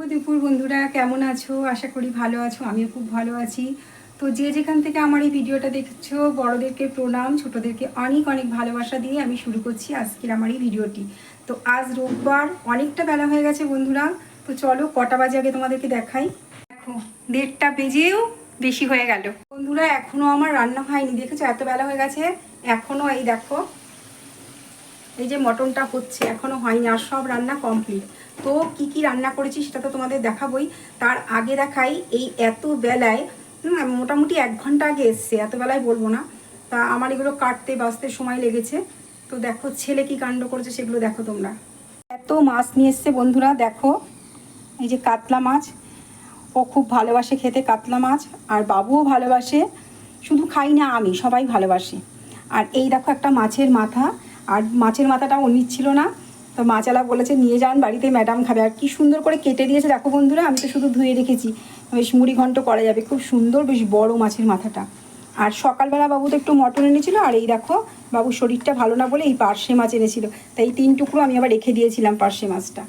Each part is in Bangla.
ও দুপুর বন্ধুরা, কেমন আছো? আশা করি ভালো আছো, আমিও খুব ভালো আছি। তো যে যেখান থেকে আমার এই ভিডিওটা দেখছ, বড়দেরকে প্রণাম, ছোটদেরকে অনেক অনেক ভালোবাসা দিয়ে আমি শুরু করছি আজকের আমার এই ভিডিওটি। তো আজ রোববার, অনেকটা বেলা হয়ে গেছে বন্ধুরা, তো চলো কটা বাজে আগে তোমাদেরকে দেখাই। দেখো, দেড়টা বেজেও বেশি হয়ে গেল। বন্ধুরা এখনও আমার রান্না হয়নি, দেখেছ? এত বেলা হয়ে গেছে এখনও এই দেখো, এই যে মটনটা হচ্ছে, এখনও হয়নি, আর সব রান্না কমপ্লিট। তো কি কি রান্না করেছি সেটা তো তোমাদের দেখাবোই। তার আগে দেখাই এই এত বেলায় মোটামুটি এক ঘণ্টা আগে এসছে, এত বেলায় বলব না। তা আমার এগুলো কাটতে বাঁচতে সময় লেগেছে। তো দেখো ছেলে কি কাণ্ড করেছে সেগুলো দেখো তোমরা। এত মাছ নিয়ে এসছে বন্ধুরা, দেখো। এই যে কাতলা মাছ, ও খুব ভালোবাসে খেতে কাতলা মাছ, আর বাবুও ভালোবাসে। শুধু খাই না আমি, সবাই ভালোবাসে। আর এই দেখো একটা মাছের মাথা, আর মাছের মাথাটা ও নিচ্ছিল না। তো মাছালা বলেছে, নিয়ে যান বাড়িতে ম্যাডাম খাবে। আর কি সুন্দর করে কেটে দিয়েছে। দেখো বন্ধুরা, আমি তো শুধু ধুয়ে রেখেছি। বেশ মুড়ি ঘন্ট করা যাবে। খুব সুন্দর, বেশ বড় মাছের মাথাটা। আর সকালবেলা বাবু তো একটু মটন এনেছিল, আর এই দেখো বাবুর শরীরটা ভালো না বলে এই পার্শে মাছ এনেছিল। তাই এই তিন টুকরো আমি আবার রেখে দিয়েছিলাম পার্শে মাছটা।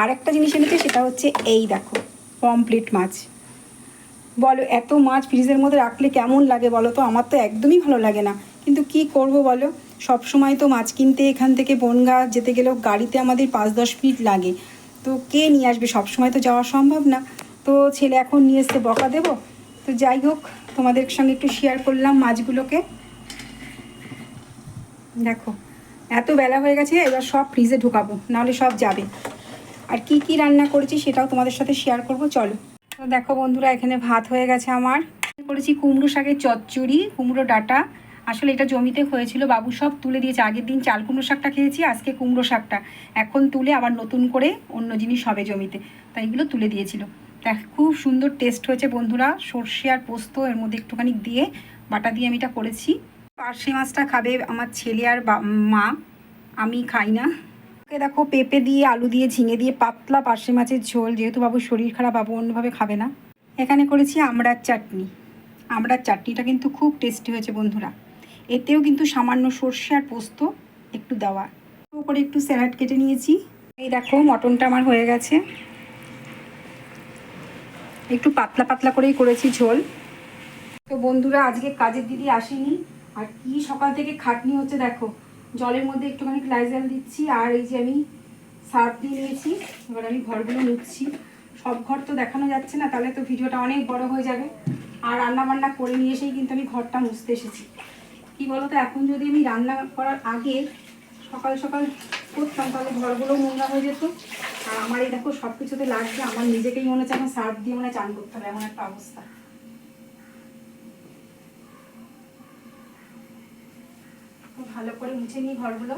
আর একটা জিনিস এনেছে, সেটা হচ্ছে এই দেখো, পমপ্লেট মাছ। বলো, এত মাছ ফ্রিজের মধ্যে রাখলে কেমন লাগে বলো তো? আমার তো একদমই ভালো লাগে না। কিন্তু কি করব বলো? সব সময় তো মাছ কিনতে এখান থেকে বনগা যেতে গেলেও গাড়িতে আমাদের পাঁচ দশ মিনিট লাগে। তো কে নিয়ে আসবে? সব সময় তো যাওয়া সম্ভব না। তো ছেলে এখন নিয়ে এসে বকা দেবো। তো যাই হোক, তোমাদের সঙ্গে একটু শেয়ার করলাম মাছগুলোকে। দেখো, এত বেলা হয়ে গেছে, এবার সব ফ্রিজে ঢুকাবো, নাহলে সব যাবে। আর কি কি রান্না করেছি সেটাও তোমাদের সাথে শেয়ার করব, চলো। তো দেখো বন্ধুরা, এখানে ভাত হয়ে গেছে আমার। করেছি কুমড়ো শাকের চচ্চড়ি, কুমড়ো ডাটা আসলে এটা জমিতে হয়েছিল, বাবু সব তুলে দিয়েছে। আগের দিন চাল কুমড়ো শাকটা খেয়েছি, আজকে কুমড়ো শাকটা। এখন তুলে আবার নতুন করে অন্য জিনিস হবে জমিতে। তাই এগুলো তুলে দিয়েছিল। দেখ, খুব সুন্দর টেস্ট হয়েছে বন্ধুরা। সর্ষে আর পোস্ত এর মধ্যে একটুখানি দিয়ে বাটা দিয়ে আমি এটা করেছি। পার্শে মাছটা খাবে আমার ছেলে আর মা। আমি খাই না। ওকে দেখো, পেঁপে দিয়ে আলু দিয়ে ঝিঙে দিয়ে পাতলা পার্শে মাছের ঝোল। যেহেতু বাবু শরীর খারাপ, বাবু অন্যভাবে খাবে না। এখানে করেছি আমড়ার চাটনি। আমড়ার চাটনিটা কিন্তু খুব টেস্টি হয়েছে বন্ধুরা। এতেও কিন্তু সামান্য সর্ষে আর পোস্ত একটু দেওয়া। করে একটু স্যালাড কেটে নিয়েছি। এই দেখো, মটনটা আমার হয়ে গেছে। একটু পাতলা পাতলা করেই করেছি ঝোল। তো বন্ধুরা, আজকে কাজের দিদি আসেনি। আর কি সকাল থেকে খাটনি হচ্ছে দেখো। জলের মধ্যে একটুখানি ক্লাইজাল দিচ্ছি আর এই যে আমি সার্ফ দিয়ে নিয়েছি। এবার আমি ঘরগুলো নিচ্ছি সব ঘর তো দেখানো যাচ্ছে না, তাহলে তো ভিডিওটা অনেক বড় হয়ে যাবে। আর রান্না বান্না করে নিয়ে এসেই কিন্তু আমি ঘরটা মুছতে এসেছি। কি বলতো এখন যদি আমি রান্না করার আগে সকাল সকাল করতাম তাহলে ঘরগুলো নোংরা হয়ে যেত। আর আমার এই দেখো সব কিছুতে লাগছে আমার নিজেকেই মনে হচ্ছে এখন সার্ফ দিয়ে মনে চান করতে হবে এমন একটা অবস্থা। ভালো করে মুছে নিই ঘরগুলো।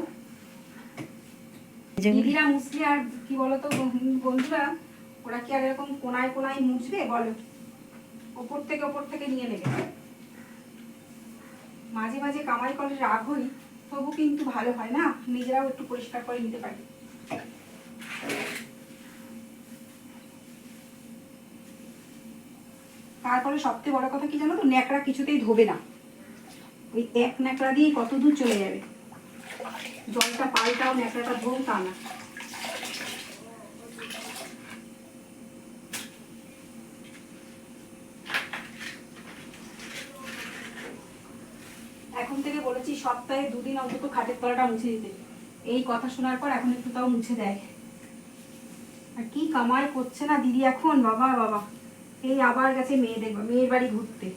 দিদিরা মুছলে আর কি বলতো বন্ধুরা ওরা কি আর এরকম কোনায় কোনায় মুছবে? বলো। ওপর থেকে ওপর থেকে নিয়ে নেবে। মাঝে মাঝে কামাই করে রাগ হই তবু কিন্তু ভালো হয় না? নিজেরাও একটু পরিষ্কার করে নিতে পারি। তারপরে সবথেকে বড় কথা কি জানো তো? ন্যাকড়া কিছুতেই ধোবে না। ওই এক ন্যাকড়া দিয়ে কত দূর চলে যাবে। জলটা পাল্টাও ন্যাকড়াটা ধোও তা না। এখন থেকে বলেছি, সপ্তাহে দুদিন অন্তত খাটের তলাটা মুছে দিতে। এই কথা শোনার পর এখন একটু তাও মুছে দেয়। আর কি কামাই করছে না দিদি এখন? বাবা বাবা। এই আবার গেছে মেয়ে দেখবে মেয়ের বাড়ি ঘুরতে।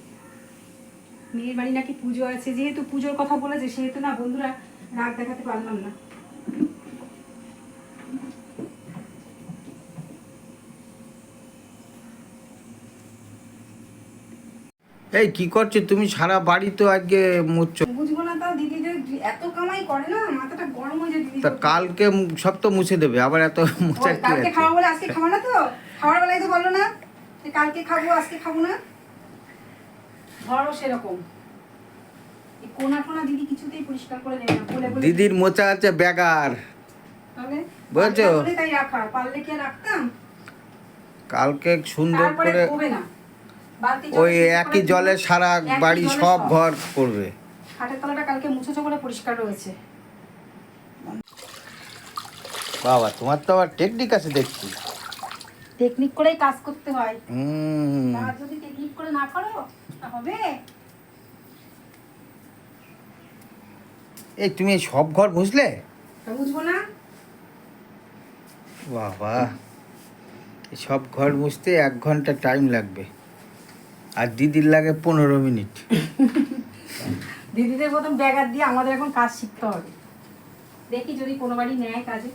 মেয়ের বাড়ি নাকি পুজো আছে। যেহেতু পুজোর কথা বলেছে, সেহেতু না বন্ধুরা রাগ দেখাতে পারলাম না। এই কি করছ? তুমি সারা বাড়ি তো আজকে মুচ্ছ বুঝব না তাও দিদি যে এত কামাই করে না মাথাটা গরম হয়ে যায় দিদি তা কালকে সব তো মুছে দেবে আবার এত মুছার কি কালকে খাব বলে আজকে খাব না তো? খাওয়ার বেলায় তো বলল না যে কালকে খাব আজকে খাব না। ধরো সেরকম। দিদি কিছুতেই পরিষ্কার করে নেবে না বলে বলে দিদির মোচা আছে বেগার। বুঝেছ? তাই রাখা পারলে কি রাখতাম? কালকে সুন্দর করে না। ওই একই জলে সারা বাড়ি সব ঘর করবে। খাটের তলাটা কালকে মুছেছো বলে পরিষ্কার রয়েছে। বাবা তোমার তো আবার টেকনিক আছে দেখছি। টেকনিক করেই কাজ করতে হয়। হুম। যদি টেকনিক করে না করো হবে। এই তুমি সব ঘর বুঝলে বুঝব না। বাবা সব ঘর মুছতে এক ঘণ্টা টাইম লাগবে। আর দিদির লাগে পনেরো মিনিট। দিদিদের প্রথম ব্যাগার দিয়ে আমাদের এখন কাজ শিখতে হবে। দেখি যদি কোনো বাড়ি নেয় কাজে।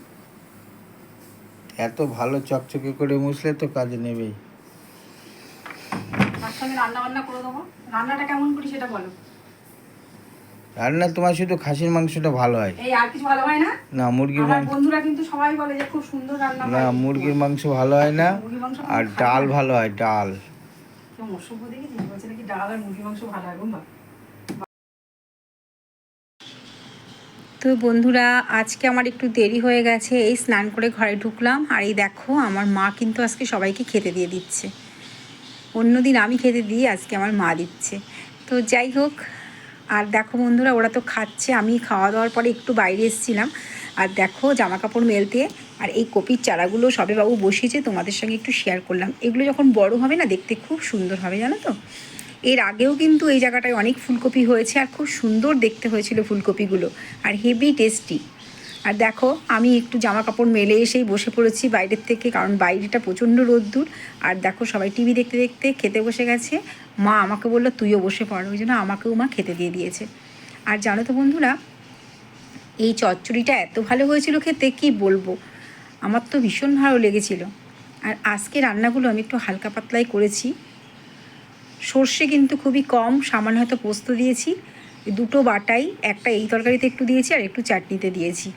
এত ভালো চকচকে করে মুছলে তো কাজে নেবেই। তার সঙ্গে রান্না বান্না করে দেবো। রান্নাটা কেমন করি সেটা বলো। রান্না তোমার শুধু খাসির মাংসটা ভালো হয়। এই আর কিছু ভালো হয় না? না মুরগির মাংস বন্ধুরা কিন্তু সবাই বলে যে খুব সুন্দর রান্না না মুরগির মাংস ভালো হয় না। আর ডাল ভালো ভালো হয় ডাল। দেখেছিস বলছে নাকি ডাল আর মুরগির মাংস ভালো বা তো বন্ধুরা, আজকে আমার একটু দেরি হয়ে গেছে, এই স্নান করে ঘরে ঢুকলাম। আর এই দেখো, আমার মা কিন্তু আজকে সবাইকে খেতে দিয়ে দিচ্ছে। অন্যদিন আমি খেতে দিই, আজকে আমার মা দিচ্ছে। তো যাই হোক, আর দেখো বন্ধুরা, ওরা তো খাচ্ছে, আমি খাওয়া দাওয়ার পরে একটু বাইরে এসেছিলাম। আর দেখো, জামা কাপড় মেলতে আর এই কপির চারাগুলো সবে বাবু বসিয়েছে, তোমাদের সঙ্গে একটু শেয়ার করলাম। এগুলো যখন বড় হবে না, দেখতে খুব সুন্দর হবে, জানো তো? এর আগেও কিন্তু এই জায়গাটায় অনেক ফুলকপি হয়েছে আর খুব সুন্দর দেখতে হয়েছিল ফুলকপিগুলো আর হেভি টেস্টি। আর দেখো, আমি একটু জামা কাপড় মেলে এসেই বসে পড়েছি বাইরের থেকে, কারণ বাইরেটা প্রচণ্ড রোদ্দুর। আর দেখো, সবাই টিভি দেখতে দেখতে খেতে বসে গেছে। মা আমাকে বলল, তুইও বসে পড়। ওই জন্য আমাকেও মা খেতে দিয়ে দিয়েছে। আর জানো তো বন্ধুরা, এই চচ্চড়িটা এত ভালো হয়েছিল খেতে, কি বলব? আমার তো ভীষণ ভালো লেগেছিল। আর আজকে রান্নাগুলো আমি একটু হালকা পাতলাই করেছি। সর্ষে কিন্তু খুবই কম, সামান্য হয়তো পোস্ত দিয়েছি। দুটো বাটাই, একটা এই তরকারিতে একটু দিয়েছি আর একটু চাটনিতে দিয়েছি।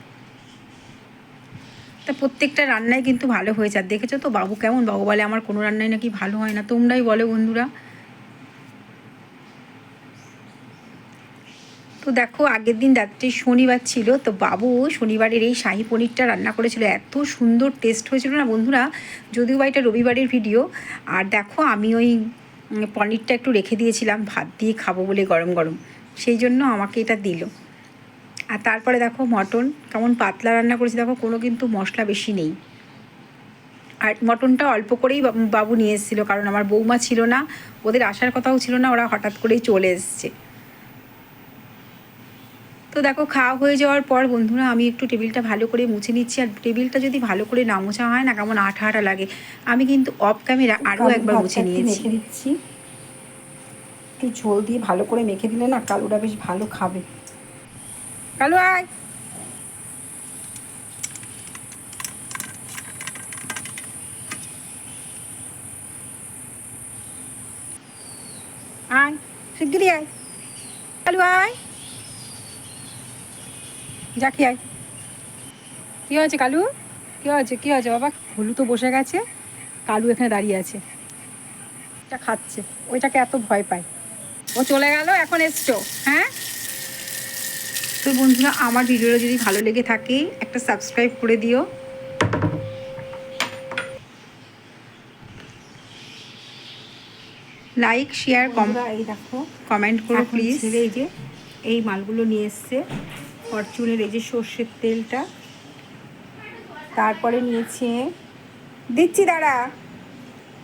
তা প্রত্যেকটা রান্নাই কিন্তু ভালো হয়েছে। আর দেখেছ তো, বাবু কেমন বাবু বলে আমার কোনো রান্নাই নাকি ভালো হয় না। তোমরাই বলো বন্ধুরা। তো দেখো, আগের দিন রাত্রে শনিবার ছিল, তো বাবু শনিবারের এই শাহি পনিরটা রান্না করেছিল। এত সুন্দর টেস্ট হয়েছিল না বন্ধুরা? যদিও বা এটা রবিবারের ভিডিও আর দেখো আমি ওই পনিরটা একটু রেখে দিয়েছিলাম, ভাত দিয়ে খাব বলে গরম গরম। সেই জন্য আমাকে এটা দিল। আর তারপরে দেখো মটন, কেমন পাতলা রান্না করেছি। দেখো, কোনো কিন্তু মশলা বেশি নেই। আর মটনটা অল্প করেই বাবু- নিয়ে এসেছিল, কারণ আমার বৌমা ছিল না, ওদের আসার কথাও ছিল না, ওরা হঠাৎ করেই চলে এসছে। তো দেখো খাওয়া হয়ে যাওয়ার পর বন্ধুরা আমি একটু টেবিলটা ভালো করে মুছে নিচ্ছি। আর টেবিলটা যদি ভালো করে না মোছা হয় না কেমন আঠা আঠা লাগে। আমি কিন্তু অফ ক্যামেরা আরও একবার মুছে নিয়েছি মেখে দিচ্ছি একটু ঝোল দিয়ে ভালো করে মেখে দিলে না কালুটা বেশ ভালো খাবে। কালু আয়। আয় শিগগিরই আয়। কালু আয়। যা কি আয় কী হয়েছে কালু? কী হয়েছে? কী হয়েছে? বাবা হলু তো বসে গেছে। কালু এখানে দাঁড়িয়ে আছে। এটা খাচ্ছে। ওইটাকে এত ভয় পায়। ও চলে গেল এখন এসছো। হ্যাঁ? তো বন্ধুরা আমার ভিডিওটা যদি ভালো লেগে থাকে একটা সাবস্ক্রাইব করে দিও। লাইক শেয়ার কম এই দেখো। কমেন্ট করো প্লিজ এই যে এই মালগুলো নিয়ে এসছে। ফরচুনের এই যে সর্ষের তেলটা। তারপরে নিয়েছে দিচ্ছি দাঁড়া,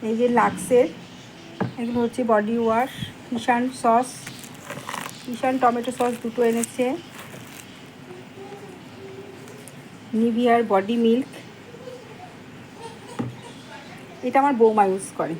এই যে লাক্সের, এগুলো হচ্ছে body wash, Kissan sauce, Kissan tomato sauce দুটো এনেছে। নিভিয়ার বডি মিল্ক। এটা আমার বৌমা ইউজ করে।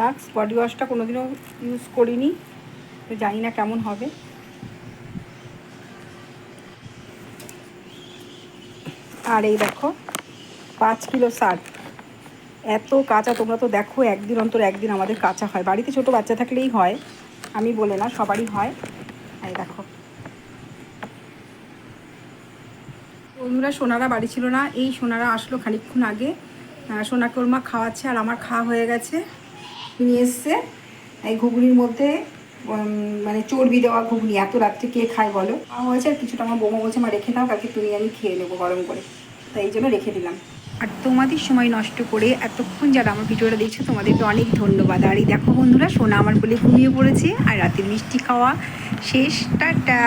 লাক্স বডি ওয়াশটা কোনোদিনও ইউজ করিনি। তো জানি না কেমন হবে। আর এই দেখো, পাঁচ কিলো শাক এত কাঁচা, তোমরা তো দেখো, একদিন অন্তর একদিন আমাদের কাঁচা হয়। বাড়িতে ছোট বাচ্চা থাকলেই হয়, আমি বলে না, সবারই হয়। এই দেখো। বন্ধুরা, সোনারা বাড়ি ছিল না, এই সোনারা আসলো খানিকক্ষণ আগে। সোনাকে ওর মা খাওয়াচ্ছে, আর আমার খাওয়া হয়ে গেছে। নিয়ে এসছে। এই ঘুগনির মধ্যে মানে চর্বি দেওয়া ঘুগনি। এত রাত্রে কে খায় বলো? আমার হয়েছে আর কিছুটা আমার বৌমা বলছে, মা, রেখে দাও, কালকে তুমি আমি খেয়ে নেব গরম করে। তাই এই জন্য রেখে দিলাম। আর তোমাদের সময় নষ্ট করে এতক্ষণ যারা আমার ভিডিওটা দেখছ, তোমাদেরকে অনেক ধন্যবাদ। আর এই দেখো বন্ধুরা, সোনা আমার বলে ঘুমিয়ে পড়েছে, আর রাতে মিষ্টি খাওয়া শেষ। টাটা!